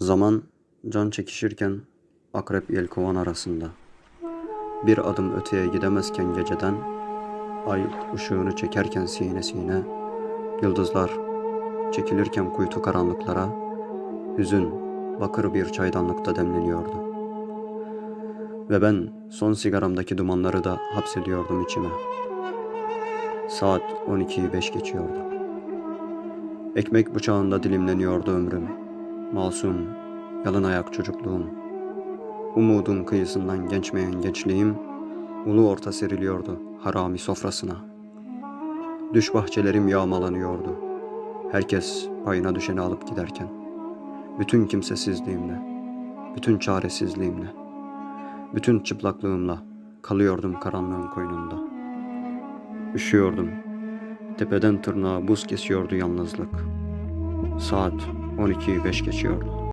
Zaman can çekişirken akrep yelkovan arasında. Bir adım öteye gidemezken geceden, ay ışığını çekerken sinesine, yıldızlar çekilirken kuytu karanlıklara, hüzün bakır bir çaydanlıkta demleniyordu. Ve ben son sigaramdaki dumanları da hapsediyordum içime. Saat 12'yi 5 geçiyordu. Ekmek bıçağında dilimleniyordu ömrüm. Masum, yalın ayak çocukluğum. Umudun kıyısından geçmeyen gençliğim, ulu orta seriliyordu harami sofrasına. Düş bahçelerim yağmalanıyordu. Herkes payına düşeni alıp giderken. Bütün kimsesizliğimle, bütün çaresizliğimle, bütün çıplaklığımla kalıyordum karanlığın koynunda. Üşüyordum. Tepeden tırnağa buz kesiyordu yalnızlık. Saat 12'yi 5 geçiyordu.